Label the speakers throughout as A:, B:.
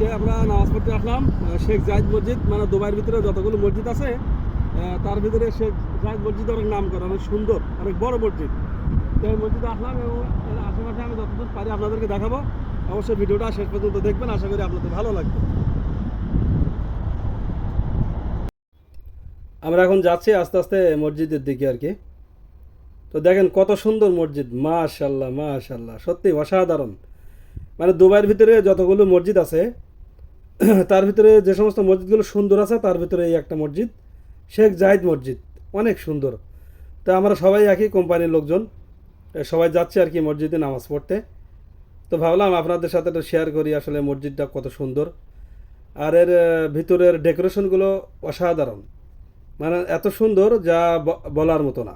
A: আজকে আমরা নামাজ পড়তে আসলাম শেখ জাহিদ মসজিদ মানে দুবাইয়ের ভিতরে যতগুলো মসজিদ আছে তার ভিতরে শেখ জাহিদ মসজিদ অনেক নাম করা অনেক সুন্দর, অনেক বড় মসজিদ। তো মসজিদে আসলাম এবং এর আশেপাশে আমি যতদূর পারি আপনাদেরকে দেখাবো। অবশ্যই ভিডিওটা শেষ পর্যন্ত দেখবেন, আশা করি আপনাদের ভালো লাগবে। আমরা এখন যাচ্ছি আস্তে আস্তে মসজিদের দিকে আর কি। তো দেখেন কত সুন্দর মসজিদ মাশাল্লাহ মাশাল্লাহ সত্যি অসাধারণ। মানে দুবাইয়ের ভিতরে যতগুলো মসজিদ আছে তার ভিতরে যে সমস্ত মসজিদগুলো সুন্দর আছে, তার ভিতরে এই একটা মসজিদ, শেখ জাহিদ মসজিদ, অনেক সুন্দর। তো আমরা সবাই একই কোম্পানির লোকজন সবাই যাচ্ছে আর কি মসজিদে নামাজ পড়তে। তো ভাবলাম আপনাদের সাথে একটু শেয়ার করি আসলে মসজিদটা কত সুন্দর। আর এর ভিতরের ডেকোরেশনগুলো অসাধারণ। মানে এত সুন্দর যা বলার মতো না।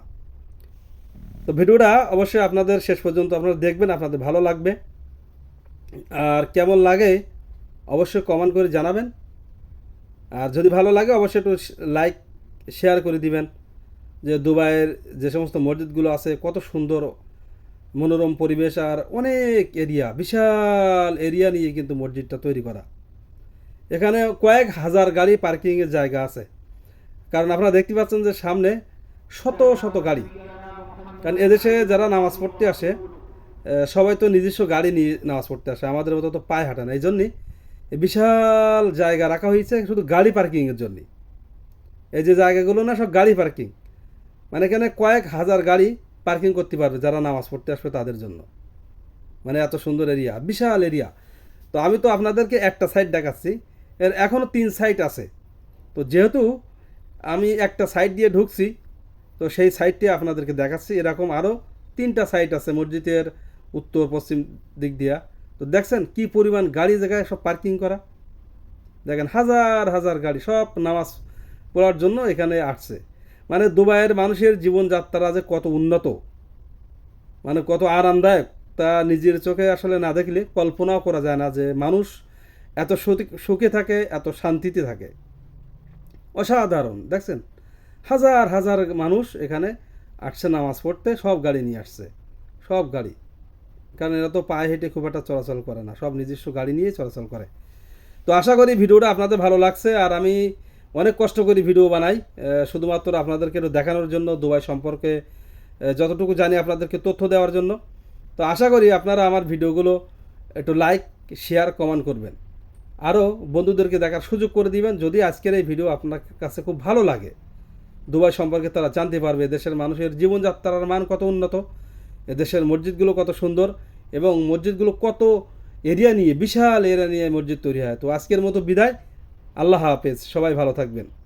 A: তো ভিডিওটা অবশ্যই আপনাদের শেষ পর্যন্ত আপনারা দেখবেন, আপনাদের ভালো লাগবে। আর কেমন লাগে অবশ্যই কমেন্ট করে জানাবেন। আর যদি ভালো লাগে, অবশ্যই একটু লাইক শেয়ার করে দিবেন। যে দুবাইয়ের যে সমস্ত মসজিদগুলো আছে, কত সুন্দর, মনোরম পরিবেশ আর অনেক এরিয়া বিশাল এরিয়া নিয়ে কিন্তু মসজিদটা তৈরি করা। এখানে কয়েক হাজার গাড়ি পার্কিংয়ের জায়গা আছে। কারণ আপনারা দেখতে পাচ্ছেন যে সামনে শত শত গাড়ি। কারণ এদেশে যারা নামাজ পড়তে আসে সবাই তো নিজস্ব গাড়ি নিয়ে নামাজ পড়তে আসে, আমাদের মতো তো পায়ে হাঁটে না। এই জন্যই বিশাল জায়গা রাখা হয়েছে শুধু গাড়ি পার্কিংয়ের জন্যই। এই যে জায়গাগুলো না, সব গাড়ি পার্কিং মানে এখানে কয়েক হাজার গাড়ি পার্কিং করতে পারবে যারা নামাজ পড়তে আসবে তাদের জন্য। মানে এত সুন্দর এরিয়া বিশাল এরিয়া তো আমি তো আপনাদেরকে একটা সাইড দেখাচ্ছি। এর এখনও তিন সাইড আছে। তো যেহেতু আমি একটা সাইড দিয়ে ঢুকছি, তো সেই সাইডটি আপনাদেরকে দেখাচ্ছি। এরকম আরও তিনটা সাইট আছে মসজিদের উত্তর পশ্চিম দিক দিয়া। তো দেখছেন কি পরিমাণ গাড়ি জায়গায় সব পার্কিং করা? দেখেন হাজার হাজার গাড়ি সব নামাজ পড়ার জন্য এখানে আসছে। মানে দুবাইয়ের মানুষের জীবনযাত্রা যে কত উন্নত মানে কত আরামদায়ক, তা নিজের চোখে আসলে না দেখলে কল্পনাও করা যায় না যে মানুষ এত সুখে থাকে, এত শান্তিতে থাকে। অসাধারণ, দেখছেন? হাজার হাজার মানুষ এখানে আসছে নামাজ পড়তে, সব গাড়ি নিয়ে আসছে। সব গাড়ি। কারণ এরা তো পায়ে হেঁটে খুব একটা চলাচল করে না, সব নিজস্ব গাড়ি নিয়েই চলাচল করে। তো আশা করি ভিডিওটা আপনাদের ভালো লাগছে, আর আমি অনেক কষ্ট করি ভিডিও বানাই শুধুমাত্র আপনাদেরকে দেখানোর জন্য, দুবাই সম্পর্কে যতটুকু জানি আপনাদেরকে তথ্য দেওয়ার জন্য। তো আশা করি আপনারা আমার ভিডিওগুলো একটু লাইক শেয়ার কমেন্ট করবেন। আরও বন্ধুদেরকে দেখার সুযোগ করে দিবেন, যদি আজকের এই ভিডিও আপনার কাছে খুব ভালো লাগে। দুবাই সম্পর্কে তারা জানতে পারবে, দেশের মানুষের জীবনযাত্রার মান কত উন্নত দেশের মসজিদগুলো কত সুন্দর এবং মসজিদগুলো কত এরিয়া নিয়ে, বিশাল এরিয়া নিয়ে মসজিদ তৈরি হয়। তো আজকের মতো বিদায়। আল্লাহ হাফেজ। সবাই ভালো থাকবেন।